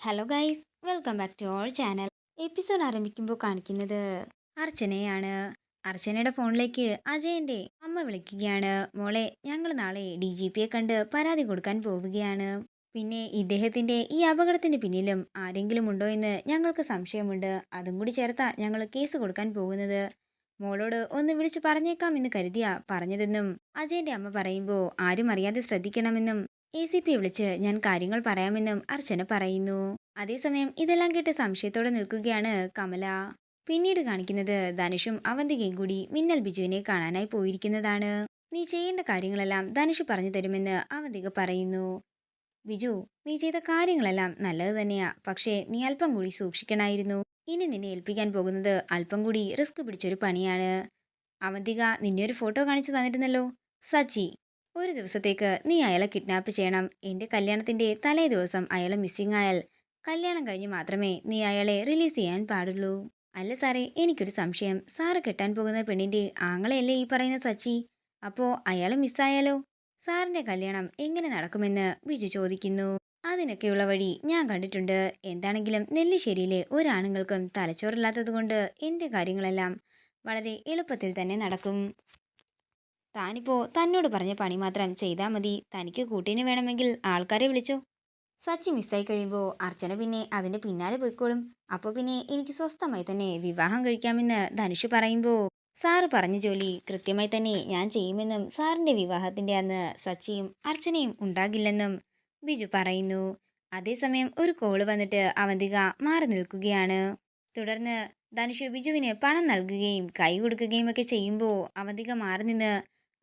Hello guys welcome back to our channel episode ആരംഭിക്കുമ്പോൾ കാണിക്കുന്നത് അർച്ചനയാണ്. അർച്ചനയുടെ ഫോണിലേക്ക് അജയന്റെ അമ്മ വിളിക്കുകയാണ്. മോളെ ഞങ്ങൾ നാളെ ഡി ജി പിയെ കണ്ട് പരാതി കൊടുക്കാൻ പോവുകയാണ്. പിന്നെ ഇദ്ദേഹത്തിന്റെ ഈ അപകടത്തിന് പിന്നിലും ആരെങ്കിലും ഉണ്ടോ എന്ന് ഞങ്ങൾക്ക് സംശയമുണ്ട്. അതും കൂടി ചേർത്താ ഞങ്ങൾ കേസ് കൊടുക്കാൻ പോകുന്നത്. മോളോട് ഒന്ന് വിളിച്ചു പറഞ്ഞേക്കാം എന്ന് കരുതിയാ പറഞ്ഞതെന്നും അജയന്റെ അമ്മ പറയുമ്പോൾ ആരും അറിയാതെ ശ്രദ്ധിക്കണമെന്നും എ സി പി വിളിച്ച് ഞാൻ കാര്യങ്ങൾ പറയാമെന്നും അർച്ചന പറയുന്നു. അതേസമയം ഇതെല്ലാം കേട്ട് സംശയത്തോടെ നിൽക്കുകയാണ് കമല. പിന്നീട് കാണിക്കുന്നത് ധനുഷും അവന്തികയും കൂടി മിന്നൽ ബിജുവിനെ കാണാനായി പോയിരിക്കുന്നതാണ്. നീ ചെയ്യേണ്ട കാര്യങ്ങളെല്ലാം ധനുഷ് പറഞ്ഞു തരുമെന്ന് അവന്തിക പറയുന്നു. ബിജു നീ ചെയ്ത കാര്യങ്ങളെല്ലാം നല്ലത് തന്നെയാ. പക്ഷേ നീ അല്പം കൂടി സൂക്ഷിക്കണമായിരുന്നു ഇനി നിന്നെ ഏൽപ്പിക്കാൻ പോകുന്നത് അല്പം കൂടി റിസ്ക് പിടിച്ചൊരു പണിയാണ്. അവന്തിക നിന്നെ ഒരു ഫോട്ടോ കാണിച്ചു തന്നിരുന്നല്ലോ. സച്ചി ഒരു ദിവസത്തേക്ക് നീ അയാളെ കിഡ്നാപ്പ് ചെയ്യണം. എന്റെ കല്യാണത്തിന്റെ തലേ ദിവസം അയാൾ മിസ്സിംഗ് ആയാൽ കല്യാണം കഴിഞ്ഞ് മാത്രമേ നീ അയാളെ റിലീസ് ചെയ്യാൻ പാടുള്ളൂ. അല്ല സാറേ എനിക്കൊരു സംശയം. സാറ് കെട്ടാൻ പോകുന്ന പെണ്ണിന്റെ ആങ്ങളെയല്ലേ ഈ പറയുന്ന സച്ചി? അപ്പോൾ അയാൾ മിസ്സായാലോ സാറിന്റെ കല്യാണം എങ്ങനെ നടക്കുമെന്ന് ബിജു ചോദിക്കുന്നു. അതിനൊക്കെയുള്ള വഴി ഞാൻ കണ്ടിട്ടുണ്ട്. എന്താണെങ്കിലും നെല്ലിശ്ശേരിയിലെ ഒരാണുങ്ങൾക്കും തലച്ചോറില്ലാത്തത് കൊണ്ട് എന്റെ കാര്യങ്ങളെല്ലാം വളരെ എളുപ്പത്തിൽ തന്നെ നടക്കും. താനിപ്പോ തന്നോട് പറഞ്ഞ പണി മാത്രം ചെയ്താൽ മതി. തനിക്ക് കൂട്ടിന് വേണമെങ്കിൽ ആൾക്കാരെ വിളിച്ചോ. സച്ചി മിസ്സായി കഴിയുമ്പോൾ അർച്ചന പിന്നെ അതിന്റെ പിന്നാലെ പോയിക്കോളും. അപ്പോൾ പിന്നെ എനിക്ക് സ്വസ്ഥമായി തന്നെ വിവാഹം കഴിക്കാമെന്ന് ധനുഷ് പറയുമ്പോൾ സാറ് പറഞ്ഞ ജോലി കൃത്യമായി തന്നെ ഞാൻ ചെയ്യുമെന്നും സാറിന്റെ വിവാഹത്തിന്റെ അന്ന് സച്ചിയും അർച്ചനയും ഉണ്ടാകില്ലെന്നും ബിജു പറയുന്നു. അതേസമയം ഒരു കോൾ വന്നിട്ട് അവന്തിക മാറി നിൽക്കുകയാണ്. തുടർന്ന് ധനുഷ് ബിജുവിന് പണം നൽകുകയും കൈ കൊടുക്കുകയും ഒക്കെ ചെയ്യുമ്പോൾ അവന്തിക മാറി നിന്ന്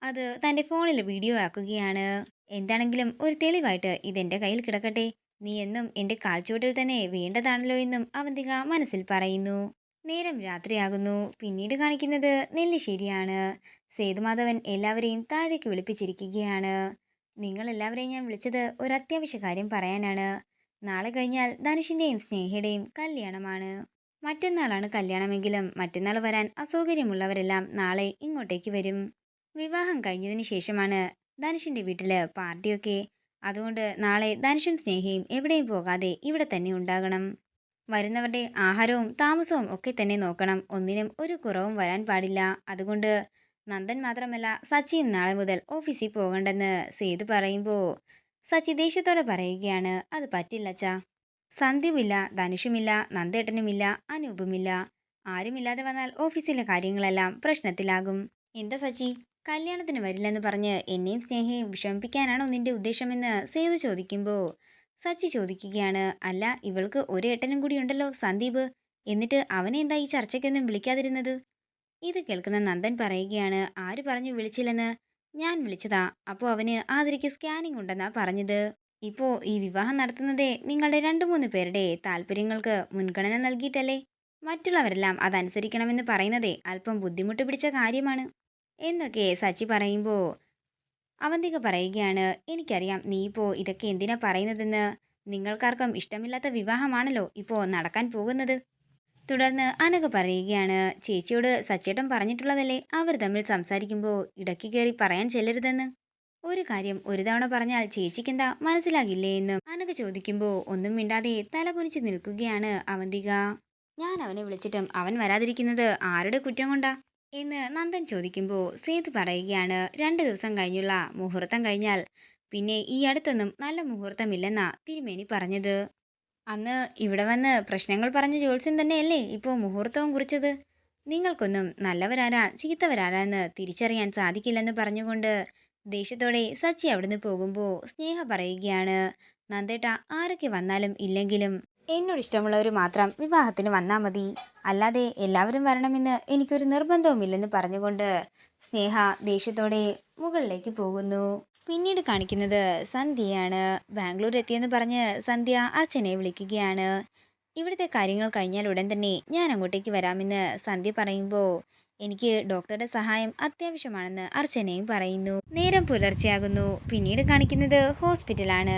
അത് തന്റെ ഫോണിൽ വീഡിയോ ആക്കുകയാണ്. എന്താണെങ്കിലും ഒരു തെളിവായിട്ട് ഇതെന്റെ കയ്യിൽ കിടക്കട്ടെ. നീ എന്നും എന്റെ കാൽച്ചുവട്ടിൽ തന്നെ വേണ്ടതാണല്ലോ എന്നും അവന്തിക മനസ്സിൽ പറയുന്നു. നേരം രാത്രിയാകുന്നു. പിന്നീട് കാണിക്കുന്നത് നെല്ലിശ്ശേരിയാണ്. സേതുമാധവൻ എല്ലാവരെയും താഴേക്ക് വിളിപ്പിച്ചിരിക്കുകയാണ്. നിങ്ങളെല്ലാവരെയും ഞാൻ വിളിച്ചത് ഒരു അത്യാവശ്യ കാര്യം പറയാനാണ്. നാളെ കഴിഞ്ഞാൽ ധനുഷിന്റെയും സ്നേഹയുടെയും കല്യാണമാണ്. മറ്റന്നാളാണ് കല്യാണമെങ്കിലും മറ്റന്നാൾ വരാൻ അസൗകര്യമുള്ളവരെല്ലാം നാളെ ഇങ്ങോട്ടേക്ക് വരും. വിവാഹം കഴിഞ്ഞതിന് ശേഷമാണ് ധനുഷിന്റെ വീട്ടിൽ പാർട്ടിയൊക്കെ. അതുകൊണ്ട് നാളെ ധനുഷും സ്നേഹയും എവിടെയും പോകാതെ ഇവിടെ തന്നെ ഉണ്ടാകണം. വരുന്നവരുടെ ആഹാരവും താമസവും ഒക്കെ തന്നെ നോക്കണം. ഒന്നിനും ഒരു കുറവും വരാൻ പാടില്ല. അതുകൊണ്ട് നന്ദൻ മാത്രമല്ല സച്ചിയും നാളെ മുതൽ ഓഫീസിൽ പോകണ്ടെന്ന് സേതു പറയുമ്പോൾ സച്ചി ദേഷ്യത്തോടെ പറയുകയാണ് അത് പറ്റില്ല അച്ഛാ. സന്ധ്യവുമില്ല ധനുഷുമില്ല നന്ദേട്ടനുമില്ല അനൂപുമില്ല. ആരുമില്ലാതെ വന്നാൽ ഓഫീസിലെ കാര്യങ്ങളെല്ലാം പ്രശ്നത്തിലാകും. എന്താ സച്ചി? കല്യാണത്തിന് വരില്ലെന്ന് പറഞ്ഞ് എന്നെയും സ്നേഹയും വിഷമിപ്പിക്കാനാണോ നിന്റെ ഉദ്ദേശമെന്ന് സേതു ചോദിക്കുമ്പോൾ സച്ചി ചോദിക്കുകയാണ് അല്ല ഇവൾക്ക് ഒരു ഏട്ടനും കൂടി ഉണ്ടല്ലോ സന്ദീപ്. എന്നിട്ട് അവനെ എന്താ ഈ ചർച്ചയ്ക്കൊന്നും വിളിക്കാതിരുന്നത്? ഇത് കേൾക്കുന്ന നന്ദൻ പറയുകയാണ് ആര് പറഞ്ഞു വിളിച്ചില്ലെന്ന്? ഞാൻ വിളിച്ചതാ. അപ്പോൾ അവന് ആതിരയ്ക്ക് സ്കാനിംഗ് ഉണ്ടെന്നാ പറഞ്ഞത്. ഇപ്പോൾ ഈ വിവാഹം നടത്തുന്നതേ നിങ്ങളുടെ രണ്ട് മൂന്ന് പേരുടെ താല്പര്യങ്ങൾക്ക് മുൻഗണന നൽകിയിട്ടല്ലേ? മറ്റുള്ളവരെല്ലാം അതനുസരിക്കണമെന്ന് പറയുന്നതേ അല്പം ബുദ്ധിമുട്ട് പിടിച്ച കാര്യമാണ്. എന്നൊക്കെ സച്ചി പറയുമ്പോൾ അവന്തിക പറയുകയാണ് എനിക്കറിയാം നീ ഇപ്പോൾ ഇതൊക്കെ എന്തിനാ പറയുന്നതെന്ന്? നിങ്ങൾക്കാർക്കും ഇഷ്ടമില്ലാത്ത വിവാഹമാണല്ലോ ഇപ്പോൾ നടക്കാൻ പോകുന്നത്. തുടർന്ന് അനക പറയുകയാണ് ചേച്ചിയോട് സച്ചേട്ടൻ പറഞ്ഞിട്ടുള്ളതല്ലേ? അവർ തമ്മിൽ സംസാരിക്കുമ്പോൾ ഇടയ്ക്ക് കയറി പറയാൻ ചെല്ലരുതെന്ന്. ഒരു കാര്യം ഒരു തവണ പറഞ്ഞാൽ ചേച്ചിക്കെന്താ മനസ്സിലാകില്ലേ എന്നും അനക ചോദിക്കുമ്പോൾ ഒന്നും മിണ്ടാതെ തല കുനിച്ച് നിൽക്കുകയാണ് അവന്തിക. ഞാൻ അവനെ വിളിച്ചിട്ടും അവൻ വരാതിരിക്കുന്നത് ആരുടെ കുറ്റം കൊണ്ടാ? എന്ന് നന്ദൻ ചോദിക്കുമ്പോൾ സേതു പറയുകയാണ് രണ്ട് ദിവസം കഴിഞ്ഞുള്ള മുഹൂർത്തം കഴിഞ്ഞാൽ പിന്നെ ഈ അടുത്തൊന്നും നല്ല മുഹൂർത്തമില്ലെന്നാ തിരുമേനി പറഞ്ഞത്. അന്ന് ഇവിടെ വന്ന് പ്രശ്നങ്ങൾ പറഞ്ഞ ജോത്സ്യൻ തന്നെയല്ലേ ഇപ്പോൾ മുഹൂർത്തവും കുറിച്ചത്? നിങ്ങൾക്കൊന്നും നല്ലവരാരാ ചീത്തവരാരാന്ന് തിരിച്ചറിയാൻ സാധിക്കില്ലെന്ന് പറഞ്ഞുകൊണ്ട് ദേഷ്യത്തോടെ സച്ചി അവിടുന്ന് പോകുമ്പോൾ സ്നേഹ പറയുകയാണ് നന്ദേട്ട ആരൊക്കെ വന്നാലും ഇല്ലെങ്കിലും എന്നോട് ഇഷ്ടമുള്ളവർ മാത്രം വിവാഹത്തിന് വന്നാൽ മതി. അല്ലാതെ എല്ലാവരും വരണമെന്ന് എനിക്കൊരു നിർബന്ധവുമില്ലെന്ന് പറഞ്ഞുകൊണ്ട് സ്നേഹ ദേഷ്യത്തോടെ മുകളിലേക്ക് പോകുന്നു. പിന്നീട് കാണിക്കുന്നത് സന്ധ്യയാണ്. ബാംഗ്ലൂർ എത്തിയെന്ന് പറഞ്ഞ് സന്ധ്യ അച്ഛനെ വിളിക്കുകയാണ്. ഇവിടുത്തെ കാര്യങ്ങൾ കഴിഞ്ഞാൽ ഉടൻ തന്നെ ഞാൻ അങ്ങോട്ടേക്ക് വരാമെന്ന് സന്ധ്യ പറയുമ്പോൾ എനിക്ക് ഡോക്ടറുടെ സഹായം അത്യാവശ്യമാണെന്ന് അർച്ചനയും പറയുന്നു. നേരം പുലർച്ചെയാകുന്നു. പിന്നീട് കാണിക്കുന്നത് ഹോസ്പിറ്റലാണ്.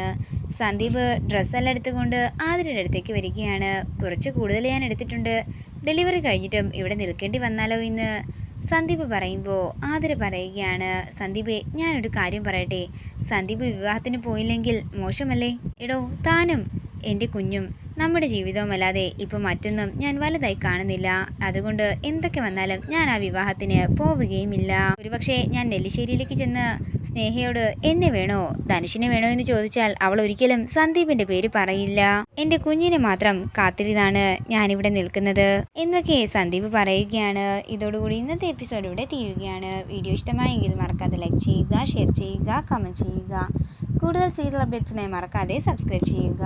സന്ദീപ് ഡ്രസ്സെല്ലാം എടുത്തുകൊണ്ട് ആതിരയുടെ അടുത്തേക്ക് വരികയാണ്. കുറച്ച് കൂടുതൽ ഞാൻ എടുത്തിട്ടുണ്ട്. ഡെലിവറി കഴിഞ്ഞിട്ടും ഇവിടെ നിൽക്കേണ്ടി വന്നാലോ ഇന്ന്? സന്ദീപ് പറയുമ്പോൾ ആതിര പറയുകയാണ്. സന്ദീപേ ഞാനൊരു കാര്യം പറയട്ടെ? സന്ദീപ് വിവാഹത്തിന് പോയില്ലെങ്കിൽ മോശമല്ലേ? എടോ താനും എന്റെ കുഞ്ഞും നമ്മുടെ ജീവിതവുമല്ലാതെ ഇപ്പോൾ മറ്റൊന്നും ഞാൻ വലുതായി കാണുന്നില്ല. അതുകൊണ്ട് എന്തൊക്കെ വന്നാലും ഞാൻ ആ വിവാഹത്തിന് പോവുകയുമില്ല. ഒരുപക്ഷെ ഞാൻ നെല്ലിശ്ശേരിയിലേക്ക് ചെന്ന് സ്നേഹയോട് എന്നെ വേണോ? ധനുഷിനെ വേണോ? എന്ന് ചോദിച്ചാൽ അവൾ ഒരിക്കലും സന്ദീപിന്റെ പേര് പറയില്ല. എന്റെ കുഞ്ഞിനെ മാത്രം കാത്തിരുന്നാണ് ഞാനിവിടെ നിൽക്കുന്നത് എന്നൊക്കെ സന്ദീപ് പറയുകയാണ്. ഇതോടുകൂടി ഇന്നത്തെ എപ്പിസോഡ് ഇവിടെ തീരുകയാണ്. വീഡിയോ ഇഷ്ടമായെങ്കിൽ മറക്കാതെ ലൈക്ക് ചെയ്യുക ഷെയർ ചെയ്യുക കമന്റ് ചെയ്യുക. കൂടുതൽ സീരിയൽ അപ്ഡേറ്റ്സിനായി മറക്കാതെ സബ്സ്ക്രൈബ് ചെയ്യുക.